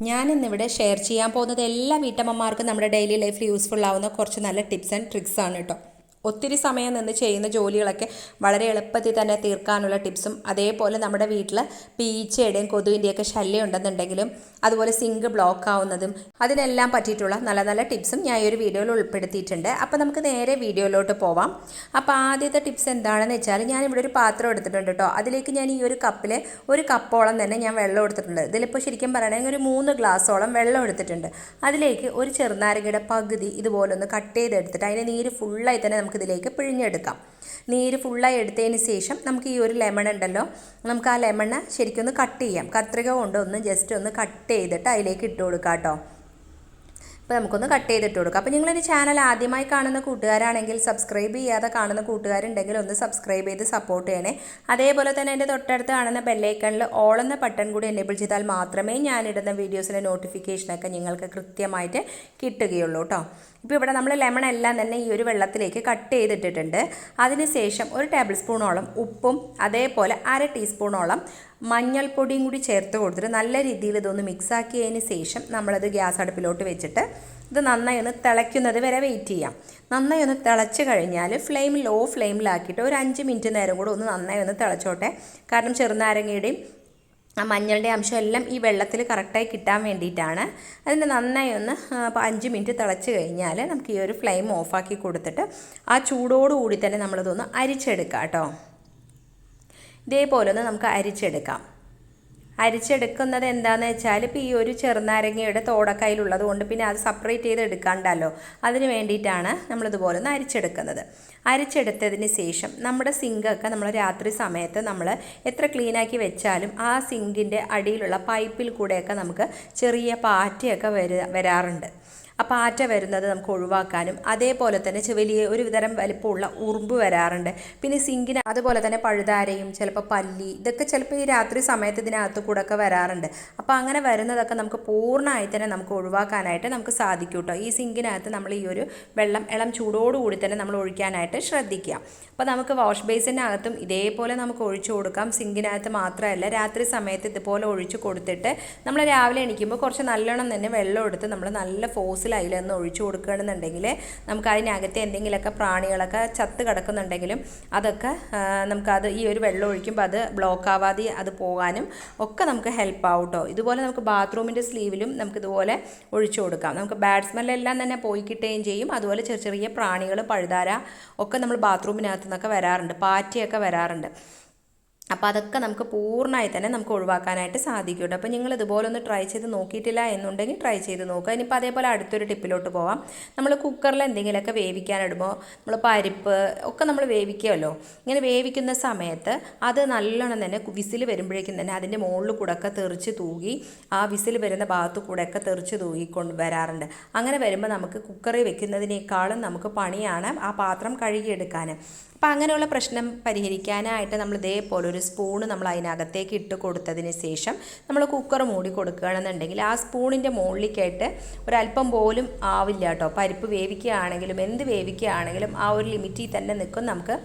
ഞാനിന്നിവിടെ ഷെയർ ചെയ്യാൻ പോകുന്നത് എല്ലാ വീട്ടമ്മമാർക്കും നമ്മുടെ ഡെയിലി ലൈഫിൽ യൂസ്ഫുൾ ആവുന്ന കുറച്ച് നല്ല ടിപ്സ് ആൻഡ് ട്രിക്സ് ആണ് കേട്ടോ ഒത്തിരി സമയം നിന്ന് ചെയ്യുന്ന ജോലികളൊക്കെ വളരെ എളുപ്പത്തിൽ തന്നെ തീർക്കാനുള്ള ടിപ്സും അതേപോലെ നമ്മുടെ വീട്ടിൽ പീച്ചയുടെയും കൊതുകിന്റെയൊക്കെ ശല്യം ഉണ്ടെന്നുണ്ടെങ്കിലും അതുപോലെ സിങ്ക് ബ്ലോക്ക് ആവുന്നതും അതിനെല്ലാം പറ്റിയിട്ടുള്ള നല്ല നല്ല ടിപ്സും ഞാൻ ഈ ഒരു വീഡിയോയിൽ ഉൾപ്പെടുത്തിയിട്ടുണ്ട്. അപ്പോൾ നമുക്ക് നേരെ വീഡിയോയിലോട്ട് പോവാം. അപ്പോൾ ആദ്യത്തെ ടിപ്സ് എന്താണെന്ന് വെച്ചാൽ ഞാനിവിടെ ഒരു പാത്രം എടുത്തിട്ടുണ്ട് കേട്ടോ. അതിലേക്ക് ഞാൻ ഈ ഒരു കപ്പിൽ ഒരു കപ്പോളം തന്നെ ഞാൻ വെള്ളം എടുത്തിട്ടുണ്ട്. ഇതിലിപ്പോൾ ശരിക്കും പറയുകയാണെങ്കിൽ ഒരു മൂന്ന് ഗ്ലാസ്സോളം വെള്ളം എടുത്തിട്ടുണ്ട്. അതിലേക്ക് ഒരു ചെറുനാരങ്ങയുടെ പകുതി ഇതുപോലെ ഒന്ന് കട്ട് ചെയ്തെടുത്തിട്ട് അതിന്റെ നീര് ഫുള്ളായി തന്നെ നമുക്ക് ഇതിലേക്ക് പിഴിഞ്ഞെടുക്കാം. നീര് ഫുള്ളായി എടുത്തതിന് ശേഷം നമുക്ക് ഈ ഒരു ലെമൺ ഉണ്ടല്ലോ നമുക്ക് ആ ലെമണ് ശരിക്കും ഒന്ന് കട്ട് ചെയ്യാം. കത്രിക കൊണ്ട് ഒന്ന് ജസ്റ്റ് ഒന്ന് കട്ട് ചെയ്തിട്ട് അതിലേക്ക് ഇട്ട് കൊടുക്കാം കേട്ടോ അപ്പോൾ നമുക്കൊന്ന് കട്ട് ചെയ്തിട്ട് കൊടുക്കാം. അപ്പോൾ നിങ്ങളൊരു ചാനൽ ആദ്യമായി കാണുന്ന കൂട്ടുകാരാണെങ്കിൽ സബ്സ്ക്രൈബ് ചെയ്യാതെ കാണുന്ന കൂട്ടുകാരുണ്ടെങ്കിൽ ഒന്ന് സബ്സ്ക്രൈബ് ചെയ്ത് സപ്പോർട്ട് ചെയ്യണേ. അതേപോലെ തന്നെ എന്റെ തൊട്ടടുത്ത് കാണുന്ന ബെല്ലൈക്കണിൽ ഓൾ എന്ന ബട്ടൺ കൂടി എനേബിൾ ചെയ്താൽ മാത്രമേ ഞാനിടുന്ന വീഡിയോസിന്റെ നോട്ടിഫിക്കേഷനൊക്കെ നിങ്ങൾക്ക് കൃത്യമായിട്ട് കിട്ടുകയുള്ളൂ കേട്ടോ ഇപ്പോൾ ഇവിടെ നമ്മൾ ലെമൺ എല്ലാം തന്നെ ഈ ഒരു വെള്ളത്തിലേക്ക് കട്ട് ചെയ്തിട്ടിട്ടുണ്ട്. അതിനുശേഷം ഒരു ടേബിൾ സ്പൂണോളം ഉപ്പും അതേപോലെ അര ടീസ്പൂണോളം മഞ്ഞൾപ്പൊടിയും കൂടി ചേർത്ത് കൊടുത്തിട്ട് നല്ല രീതിയിൽ ഇതൊന്ന് മിക്സാക്കിയതിന് ശേഷം നമ്മളത് ഗ്യാസ് അടുപ്പിലോട്ട് വെച്ചിട്ട് ഇത് നന്നായി ഒന്ന് തിളയ്ക്കുന്നത് വരെ വെയിറ്റ് ചെയ്യാം. നന്നായി ഒന്ന് തിളച്ച് കഴിഞ്ഞാൽ ഫ്ലെയിം ലോ ഫ്ലെയിമിലാക്കിയിട്ട് ഒരു അഞ്ച് മിനിറ്റ് നേരം കൂടെ ഒന്ന് നന്നായി ഒന്ന് തിളച്ചോട്ടെ. കാരണം ചെറുനാരങ്ങയുടെയും ആ മഞ്ഞളുടെ അംശം എല്ലാം ഈ വെള്ളത്തിൽ കറക്റ്റായി കിട്ടാൻ വേണ്ടിയിട്ടാണ്. അതിന് നന്നായി ഒന്ന് അഞ്ച് മിനിറ്റ് തിളച്ച് കഴിഞ്ഞാൽ നമുക്ക് ഈ ഒരു ഫ്ലെയിം ഓഫാക്കി കൊടുത്തിട്ട് ആ ചൂടോടുകൂടി തന്നെ നമ്മളിതൊന്ന് അരിച്ചെടുക്കാം കേട്ടോ ഇതേപോലെ ഒന്ന് നമുക്ക് അരിച്ചെടുക്കാം. അരിച്ചെടുക്കുന്നത് എന്താണെന്ന് വെച്ചാൽ ഇപ്പോൾ ഈ ഒരു ചെറുനാരങ്ങയുടെ തോടക്കയിലുള്ളത് കൊണ്ട് പിന്നെ അത് സെപ്പറേറ്റ് ചെയ്ത് എടുക്കാണ്ടല്ലോ. അതിന് വേണ്ടിയിട്ടാണ് നമ്മളിതുപോലെ ഒന്ന് അരിച്ചെടുക്കുന്നത്. അരിച്ചെടുത്തതിന് ശേഷം നമ്മുടെ സിങ്കൊക്കെ നമ്മൾ രാത്രി സമയത്ത് നമ്മൾ എത്ര ക്ലീനാക്കി വെച്ചാലും ആ സിങ്കിന്റെ അടിയിലുള്ള പൈപ്പിൽ കൂടെയൊക്കെ നമുക്ക് ചെറിയ പാറ്റയൊക്കെ വരാറുണ്ട്. അപ്പോൾ ആറ്റ വരുന്നത് നമുക്ക് ഒഴിവാക്കാനും അതേപോലെ തന്നെ വലിയ ഒരു തരം വലിപ്പമുള്ള ഉറുമ്പ് വരാറുണ്ട്. പിന്നെ സിങ്കിന് അതുപോലെ തന്നെ പഴുതാരയും ചിലപ്പോൾ പല്ലി ഇതൊക്കെ ചിലപ്പോൾ ഈ രാത്രി സമയത്ത് ഇതിനകത്ത് കൂടെ ഒക്കെ വരാറുണ്ട്. അപ്പോൾ അങ്ങനെ വരുന്നതൊക്കെ നമുക്ക് പൂർണമായി തന്നെ നമുക്ക് ഒഴിവാക്കാനായിട്ട് നമുക്ക് സാധിക്കും കേട്ടോ ഈ സിങ്കിനകത്ത് നമ്മൾ ഈ ഒരു വെള്ളം ഇളം ചൂടോടുകൂടി തന്നെ നമ്മൾ ഒഴിക്കാനായിട്ട് ശ്രദ്ധിക്കുക. അപ്പോൾ നമുക്ക് വാഷ് ബേസിനകത്തും ഇതേപോലെ നമുക്ക് ഒഴിച്ചു കൊടുക്കാം. സിങ്കിനകത്ത് മാത്രമല്ല രാത്രി സമയത്ത് ഇതുപോലെ ഒഴിച്ചു കൊടുത്തിട്ട് നമ്മൾ രാവിലെ എണീക്കുമ്പോൾ കുറച്ച് നല്ലോണം തന്നെ വെള്ളം എടുത്ത് നമ്മൾ നല്ല ഫോഴ്സിൽ അതിലൊന്ന് ഒഴിച്ചു കൊടുക്കുകയാണെന്നുണ്ടെങ്കിൽ നമുക്ക് അതിനകത്ത് എന്തെങ്കിലുമൊക്കെ പ്രാണികളൊക്കെ ചത്ത് കിടക്കുന്നുണ്ടെങ്കിലും അതൊക്കെ നമുക്കത് ഈ ഒരു വെള്ളം ഒഴിക്കുമ്പോൾ അത് ബ്ലോക്ക് ആവാതെ അത് പോകാനും ഒക്കെ നമുക്ക് ഹെൽപ്പ് ആവും കേട്ടോ ഇതുപോലെ നമുക്ക് ബാത്റൂമിന്റെ സ്ലീവിലും നമുക്ക് ഇതുപോലെ ഒഴിച്ചു കൊടുക്കാം. നമുക്ക് ബാറ്റ്സ്മെല്ലാം തന്നെ പോയി കിട്ടുകയും ചെയ്യും. അതുപോലെ ചെറിയ ചെറിയ പ്രാണികൾ പഴുതാര ഒക്കെ നമ്മൾ ബാത്റൂമിനകത്ത് നിന്നൊക്കെ വരാറുണ്ട്. പാറ്റിയൊക്കെ വരാറുണ്ട്. അപ്പോൾ അതൊക്കെ നമുക്ക് പൂർണമായി തന്നെ നമുക്ക് ഒഴിവാക്കാനായിട്ട് സാധിക്കും അപ്പോൾ നിങ്ങൾ ഇതുപോലെ ഒന്ന് ട്രൈ ചെയ്ത് നോക്കിയിട്ടില്ല എന്നുണ്ടെങ്കിൽ ട്രൈ ചെയ്ത് നോക്കുക. ഇനിയിപ്പോൾ അതേപോലെ അടുത്തൊരു ടിപ്പിലോട്ട് പോവാം. നമ്മൾ കുക്കറിൽ എന്തെങ്കിലുമൊക്കെ വേവിക്കാനിടുമ്പോൾ നമ്മൾ പരിപ്പ് ഒക്കെ നമ്മൾ വേവിക്കുമല്ലോ. ഇങ്ങനെ വേവിക്കുന്ന സമയത്ത് അത് നല്ലോണം തന്നെ വിസിൽ വരുമ്പോഴേക്കും തന്നെ അതിന്റെ മുകളിൽ കൂടെ ഒക്കെ തെറിച്ച് തൂകി ആ വിസിൽ വരുന്ന ഭാഗത്ത് കൂടെ ഒക്കെ തെറിച്ച് തൂകിക്കൊണ്ട് വരാറുണ്ട്. അങ്ങനെ വരുമ്പോൾ നമുക്ക് കുക്കറിൽ വെക്കുന്നതിനേക്കാളും നമുക്ക് പണിയാണ് ആ പാത്രം കഴുകിയെടുക്കാൻ അപ്പം അങ്ങനെയുള്ള പ്രശ്നം പരിഹരിക്കാനായിട്ട് നമ്മൾ ഇതേപോലെ ഒരു സ്പൂണ് നമ്മൾ അതിനകത്തേക്ക് ഇട്ട് കൊടുത്തതിന് ശേഷം നമ്മൾ കുക്കർ മൂടി കൊടുക്കുകയാണെന്നുണ്ടെങ്കിൽ ആ സ്പൂണിന്റെ മുകളിലേക്കായിട്ട് ഒരല്പം പോലും ആവില്ല കേട്ടോ. പരിപ്പ് വേവിക്കുകയാണെങ്കിലും എന്ത് വേവിക്കുകയാണെങ്കിലും ആ ഒരു ലിമിറ്റിൽ തന്നെ നിൽക്കും. നമുക്ക്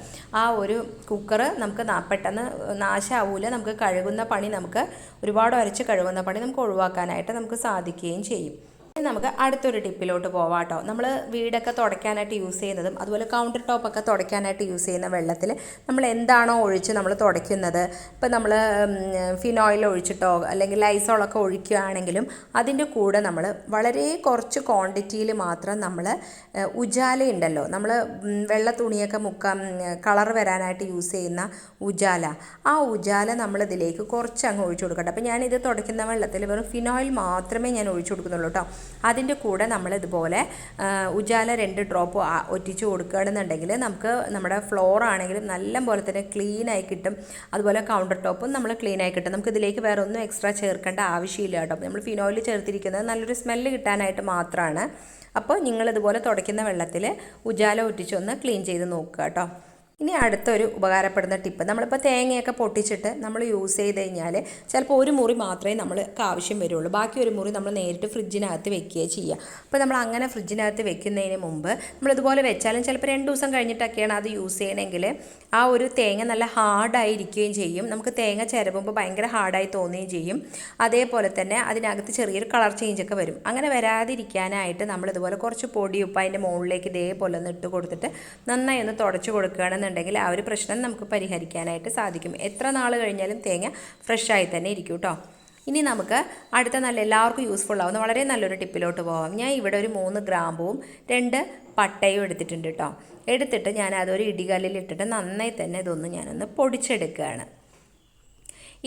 ആ ഒരു കുക്കർ നമുക്ക് പെട്ടെന്ന് നാശാവൂല. നമുക്ക് കഴുകുന്ന പണി നമുക്ക് ഒരുപാട് അരച്ച് കഴുകുന്ന പണി നമുക്ക് ഒഴിവാക്കാനായിട്ട് നമുക്ക് സാധിക്കുകയും ചെയ്യും. നമുക്ക് അടുത്തൊരു ടിപ്പിലോട്ട് പോവാം കേട്ടോ നമ്മൾ വീടൊക്കെ തുടയ്ക്കാനായിട്ട് യൂസ് ചെയ്യുന്നതും അതുപോലെ കൗണ്ടർ ടോപ്പൊക്കെ തുടയ്ക്കാനായിട്ട് യൂസ് ചെയ്യുന്ന വെള്ളത്തിൽ നമ്മൾ എന്താണോ ഒഴിച്ച് നമ്മൾ തുടയ്ക്കുന്നത്. ഇപ്പം നമ്മൾ ഫിനോയിൽ ഒഴിച്ചിട്ടോ അല്ലെങ്കിൽ ലൈസോളൊക്കെ ഒഴിക്കുകയാണെങ്കിലും അതിന്റെ കൂടെ നമ്മൾ വളരെ കുറച്ച് ക്വാണ്ടിറ്റിയിൽ മാത്രം നമ്മൾ ഉജാല ഉണ്ടല്ലോ. നമ്മൾ വെള്ള തുണിയൊക്കെ മുക്കാൻ കളർ വരാനായിട്ട് യൂസ് ചെയ്യുന്ന ഉജാല. ആ ഉജാല നമ്മളിതിലേക്ക് കുറച്ച് അങ്ങ് ഒഴിച്ചു കൊടുക്കട്ടെ. അപ്പോൾ ഞാനിത് തുടയ്ക്കുന്ന വെള്ളത്തിൽ വെറും ഫിനോയിൽ മാത്രമേ ഞാൻ ഒഴിച്ചു കൊടുക്കുന്നുള്ളൂ കേട്ടോ അതിന്റെ കൂടെ നമ്മൾ ഇതുപോലെ ഉജാല രണ്ട് ഡ്രോപ്പ് ഒറ്റിച്ച് കൊടുക്കുകയാണെന്നുണ്ടെങ്കിൽ നമുക്ക് നമ്മുടെ ഫ്ലോർ ആണെങ്കിലും നല്ല പോലെ തന്നെ ക്ലീൻ ആയി കിട്ടും. അതുപോലെ കൗണ്ടർ ടോപ്പും നമ്മൾ ക്ലീൻ ആയി കിട്ടും. നമുക്ക് ഇതിലേക്ക് വേറെ ഒന്നും എക്സ്ട്രാ ചേർക്കേണ്ട ആവശ്യമില്ല കേട്ടോ. നമ്മൾ ഫിനോയിൽ ചേർത്തിരിക്കുന്നത് നല്ലൊരു സ്മെല്ല് കിട്ടാനായിട്ട് മാത്രമാണ് അപ്പോൾ നിങ്ങളിതുപോലെ തുടയ്ക്കുന്ന വെള്ളത്തിൽ ഉജാല ഒറ്റിച്ചൊന്ന് ക്ലീൻ ചെയ്ത് നോക്കുക കേട്ടോ. ഇനി അടുത്തൊരു ഉപകാരപ്പെടുന്ന ടിപ്പ് നമ്മളിപ്പോൾ തേങ്ങയൊക്കെ പൊട്ടിച്ചിട്ട് നമ്മൾ യൂസ് ചെയ്ത് കഴിഞ്ഞാൽ ചിലപ്പോൾ ഒരു മുറി മാത്രമേ നമ്മൾക്ക് ആവശ്യം വരുള്ളൂ. ബാക്കി ഒരു മുറി നമ്മൾ നേരിട്ട് ഫ്രിഡ്ജിനകത്ത് വെക്കുകയോ ചെയ്യുക അപ്പോൾ നമ്മൾ അങ്ങനെ ഫ്രിഡ്ജിനകത്ത് വെക്കുന്നതിന് മുമ്പ് നമ്മളിതുപോലെ വെച്ചാലും ചിലപ്പോൾ രണ്ട് ദിവസം കഴിഞ്ഞിട്ടൊക്കെയാണ് അത് യൂസ് ചെയ്യണമെങ്കിൽ ആ ഒരു തേങ്ങ നല്ല ഹാർഡായിരിക്കുകയും ചെയ്യും. നമുക്ക് തേങ്ങ ചിരവുമ്പോൾ ഭയങ്കര ഹാർഡായി തോന്നുകയും ചെയ്യും. അതേപോലെ തന്നെ അതിനകത്ത് ചെറിയൊരു കളർ ചേഞ്ചൊക്കെ വരും. അങ്ങനെ വരാതിരിക്കാനായിട്ട് നമ്മളിതുപോലെ കുറച്ച് പൊടിയുപ്പ് അതിന്റെ മുകളിലേക്ക് ഇതേപോലെ ഒന്ന് ഇട്ട് കൊടുത്തിട്ട് നന്നായി ഒന്ന് തുടച്ച് കൊടുക്കുകയാണെന്നുണ്ടെങ്കിൽ ആ ഒരു പ്രശ്നം നമുക്ക് പരിഹരിക്കാനായിട്ട് സാധിക്കും. എത്ര നാൾ കഴിഞ്ഞാലും തേങ്ങ ഫ്രഷായി തന്നെ ഇരിക്കും കേട്ടോ ഇനി നമുക്ക് അടുത്ത നല്ല എല്ലാവർക്കും യൂസ്ഫുൾ ആവുന്ന വളരെ നല്ലൊരു ടിപ്പിലോട്ട് പോകാം ഞാൻ ഇവിടെ ഒരു മൂന്ന് ഗ്രാമ്പുവും രണ്ട് പട്ടയും എടുത്തിട്ടുണ്ട് കേട്ടോ എടുത്തിട്ട് ഞാൻ അതൊരു ഇടികല്ലിൽ ഇട്ടിട്ട് നന്നായി തന്നെ ഇതൊന്ന് ഞാനൊന്ന് പൊടിച്ചെടുക്കുകയാണ്.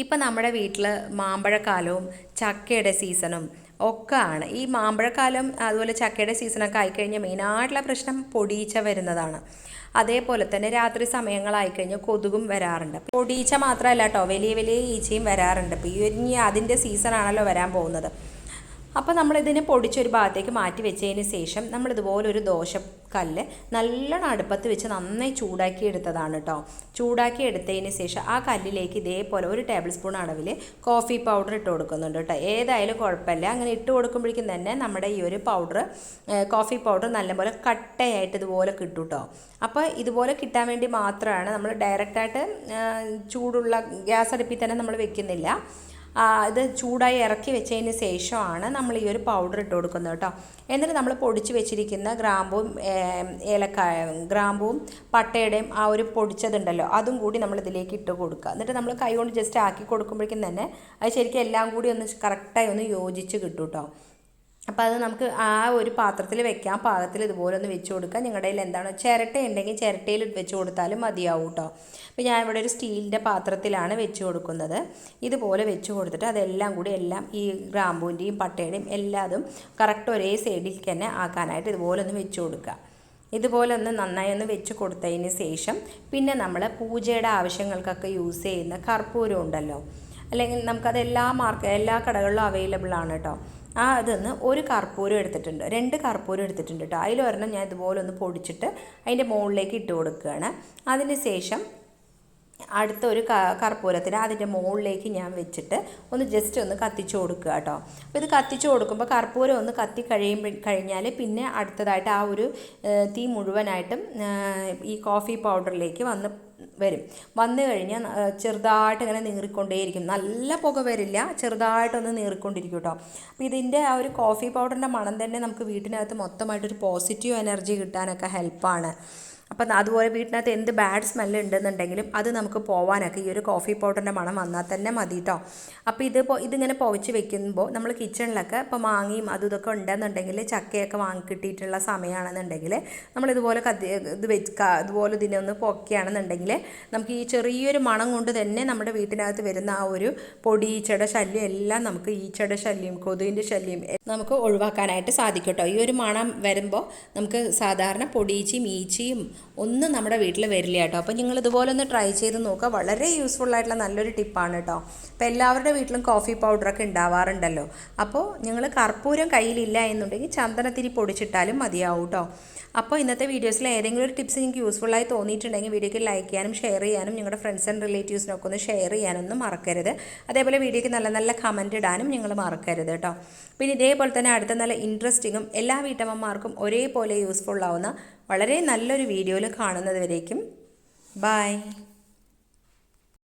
ഇപ്പം നമ്മുടെ വീട്ടിൽ മാമ്പഴക്കാലവും ചക്കയുടെ സീസണും ഒക്കെ ആണ് ഈ മാമ്പഴക്കാലം അതുപോലെ ചക്കയുടെ സീസണൊക്കെ ആയിക്കഴിഞ്ഞാൽ മെയിനായിട്ടുള്ള പ്രശ്നം പൊടിയിച്ച വരുന്നതാണ്. അതേപോലെ തന്നെ രാത്രി സമയങ്ങളായിക്കഴിഞ്ഞാൽ കൊതുകും വരാറുണ്ട്. പൊടിയിച്ച മാത്രമല്ല കേട്ടോ വലിയ വലിയ ഈച്ചയും വരാറുണ്ട്. ഇപ്പോൾ ഈ അതിന്റെ സീസണാണല്ലോ വരാൻ പോകുന്നത്. അപ്പോൾ നമ്മളിതിനെ പൊടിച്ചൊരു ഭാഗത്തേക്ക് മാറ്റി വെച്ചതിന് ശേഷം നമ്മളിതുപോലെ ഒരു കല്ല് നല്ലോണം അടുപ്പത്ത് വെച്ച് നന്നായി ചൂടാക്കി എടുത്തതാണ് കേട്ടോ. ചൂടാക്കി എടുത്തതിന് ശേഷം ആ കല്ലിലേക്ക് ഇതേപോലെ ഒരു ടേബിൾ സ്പൂൺ അളവിൽ കോഫി പൗഡർ ഇട്ട് കൊടുക്കുന്നുണ്ട് കേട്ടോ. ഏതായാലും കുഴപ്പമില്ല. അങ്ങനെ ഇട്ട് കൊടുക്കുമ്പോഴേക്കും തന്നെ നമ്മുടെ ഈ ഒരു പൗഡർ കോഫി പൗഡർ നല്ലപോലെ കട്ടയായിട്ട് ഇതുപോലെ കിട്ടും കേട്ടോ. അപ്പോൾ ഇതുപോലെ കിട്ടാൻ വേണ്ടി മാത്രമാണ് നമ്മൾ ഡയറക്റ്റായിട്ട് ചൂടുള്ള ഗ്യാസ് അടുപ്പിൽ തന്നെ നമ്മൾ വെക്കുന്നില്ല. ഇത് ചൂടായി ഇറക്കി വെച്ചതിന് ശേഷമാണ് നമ്മൾ ഈ ഒരു പൗഡർ ഇട്ട് കൊടുക്കുന്നത് കേട്ടോ. എന്നിട്ട് നമ്മൾ പൊടിച്ച് വെച്ചിരിക്കുന്ന ഗ്രാമ്പും ഏലക്കായ ഗ്രാമ്പും പട്ടയുടെയും ആ ഒരു പൊടിച്ചതുണ്ടല്ലോ അതും കൂടി നമ്മൾ ഇതിലേക്ക് ഇട്ട് കൊടുക്കുക. എന്നിട്ട് നമ്മൾ കൈ കൊണ്ട് ജസ്റ്റ് ആക്കി കൊടുക്കുമ്പോഴേക്കും തന്നെ അത് ശരിക്കും എല്ലാം കൂടി ഒന്ന് കറക്റ്റായി ഒന്ന് യോജിച്ച് കിട്ടും കേട്ടോ. അപ്പോൾ അത് നമുക്ക് ആ ഒരു പാത്രത്തിൽ വെക്കാം. പാകത്തിൽ ഇതുപോലെ ഒന്ന് വെച്ച് കൊടുക്കാം. നിങ്ങളുടെ കയ്യിൽ എന്താണ് ചിരട്ട ഉണ്ടെങ്കിൽ ചിരട്ടയിൽ വെച്ച് കൊടുത്താലും മതിയാവും കേട്ടോ. അപ്പോൾ ഞാൻ ഇവിടെ ഒരു സ്റ്റീലിന്റെ പാത്രത്തിലാണ് വെച്ച് കൊടുക്കുന്നത്. ഇതുപോലെ വെച്ച് കൊടുത്തിട്ട് അതെല്ലാം കൂടി എല്ലാം ഈ ഗ്രാമ്പൂന്റെയും പട്ടയുടെയും എല്ലാതും കറക്റ്റ് ഒരേ സൈഡിൽ തന്നെ ആക്കാനായിട്ട് ഇതുപോലെ ഒന്ന് വെച്ച് കൊടുക്കുക. ഇതുപോലെ ഒന്ന് നന്നായി ഒന്ന് വെച്ച് കൊടുത്തതിന് ശേഷം പിന്നെ നമ്മൾ പൂജയുടെ ആവശ്യങ്ങൾക്കൊക്കെ യൂസ് ചെയ്യുന്ന കർപ്പൂരം ഉണ്ടല്ലോ. അല്ലെങ്കിൽ നമുക്കത് എല്ലാ മാർക്ക് എല്ലാ കടകളിലും അവൈലബിൾ ആണ് കേട്ടോ. ആ അതിന്ന് ഒരു കർപ്പൂരം എടുത്തിട്ടുണ്ട്. രണ്ട് കർപ്പൂരം എടുത്തിട്ടുണ്ട് കേട്ടോ അതിലൊരെണ്ണം ഞാൻ ഇതുപോലെ ഒന്ന് പൊടിച്ചിട്ട് അതിന്റെ മുകളിലേക്ക് ഇട്ട് കൊടുക്കുകയാണ്. അതിന് ശേഷം അടുത്ത ഒരു കർപ്പൂരത്തിന് അതിന്റെ മുകളിലേക്ക് ഞാൻ വെച്ചിട്ട് ഒന്ന് ജസ്റ്റ് ഒന്ന് കത്തിച്ചു കൊടുക്കുക കേട്ടോ അപ്പോൾ ഇത് കത്തിച്ചു കൊടുക്കുമ്പോൾ കർപ്പൂരം ഒന്ന് കത്തി കഴിയുമ്പോൾ കഴിഞ്ഞാൽ പിന്നെ അടുത്തതായിട്ട് ആ ഒരു തീ മുഴുവനായിട്ടും ഈ കോഫി പൗഡറിലേക്ക് വന്ന് വരും. വന്നു കഴിഞ്ഞാൽ ചെറുതായിട്ട് ഇങ്ങനെ നീറിക്കൊണ്ടേയിരിക്കും. നല്ല പുക വരില്ല ചെറുതായിട്ടൊന്ന് നീറിക്കൊണ്ടിരിക്കും കേട്ടോ അപ്പോൾ ഇതിന്റെ ആ ഒരു കോഫി പൗഡറിന്റെ മണം തന്നെ നമുക്ക് വീട്ടിനകത്ത് മൊത്തമായിട്ടൊരു പോസിറ്റീവ് എനർജി കിട്ടാനൊക്കെ ഹെൽപ്പാണ് അപ്പം അതുപോലെ വീട്ടിനകത്ത് എന്ത് ബാഡ് സ്മെല്ല് ഉണ്ടെന്നുണ്ടെങ്കിലും അത് നമുക്ക് പോവാനൊക്കെ ഈ ഒരു കോഫി പൗഡറിന്റെ മണം വന്നാൽ തന്നെ മതി കേട്ടോ അപ്പോൾ ഇത് ഇതിങ്ങനെ പുകച്ച് വെക്കുമ്പോൾ നമ്മൾ കിച്ചണിലൊക്കെ ഇപ്പോൾ മാങ്ങയും അതും ഇതൊക്കെ ഉണ്ടെന്നുണ്ടെങ്കിൽ ചക്കയൊക്കെ വാങ്ങി കിട്ടിയിട്ടുള്ള സമയമാണെന്നുണ്ടെങ്കിൽ നമ്മളിതുപോലെ കത്തി ഇത് വെച്ച് ഇതുപോലെ ഇതിനെ ഒന്ന് പൊക്കുകയാണെന്നുണ്ടെങ്കിൽ നമുക്ക് ഈ ചെറിയൊരു മണം കൊണ്ട് തന്നെ നമ്മുടെ വീട്ടിനകത്ത് വരുന്ന ആ ഒരു പൊടി ഈച്ചയുടെ ശല്യം എല്ലാം നമുക്ക് ഈച്ചയുടെ ശല്യം കൊതുകിന്റെ ശല്യം നമുക്ക് ഒഴിവാക്കാനായിട്ട് സാധിക്കും കേട്ടോ ഈ ഒരു മണം വരുമ്പോൾ നമുക്ക് സാധാരണ പൊടിയീച്ചയും ഈച്ചയും ഒന്നും നമ്മുടെ വീട്ടിൽ വരില്ല കേട്ടോ. അപ്പോൾ നിങ്ങൾ ഇതുപോലെ ഒന്ന് ട്രൈ ചെയ്ത് നോക്കുക. വളരെ യൂസ്ഫുൾ ആയിട്ടുള്ള നല്ലൊരു ടിപ്പാണ് കേട്ടോ. അപ്പോൾ എല്ലാവരുടെ വീട്ടിലും കോഫി പൗഡറൊക്കെ ഉണ്ടാവാറുണ്ടല്ലോ. അപ്പോൾ നിങ്ങൾ കർപ്പൂരം കയ്യിലില്ല എന്നുണ്ടെങ്കിൽ ചന്ദനത്തിരി പൊടിച്ചിട്ടാലും മതിയാവും കേട്ടോ. അപ്പോൾ ഇന്നത്തെ വീഡിയോസിൽ ഏതെങ്കിലും ഒരു ടിപ്സ് നിങ്ങൾക്ക് യൂസ്ഫുൾ ആയി തോന്നിയിട്ടുണ്ടെങ്കിൽ വീഡിയോയ്ക്ക് ലൈക്ക് ചെയ്യാനും ഷെയർ ചെയ്യാനും നിങ്ങളുടെ ഫ്രണ്ട്സ് ആൻഡ് റിലേറ്റീവ്സിനൊക്കെ ഒന്ന് ഷെയർ ചെയ്യാനൊന്നും മറക്കരുത്. അതേപോലെ വീഡിയോയ്ക്ക് നല്ല നല്ല കമന്റ് ഇടാനും നിങ്ങൾ മറക്കരുത് കേട്ടോ. പിന്നെ ഇതേപോലെ തന്നെ അടുത്ത നല്ല ഇൻട്രസ്റ്റിങ്ങും എല്ലാ വീട്ടമ്മമാർക്കും ഒരേപോലെ യൂസ്ഫുൾ ആവുന്ന വളരെ നല്ലൊരു വീഡിയോയിൽ കാണുന്നതുവരേക്കും. ബായ്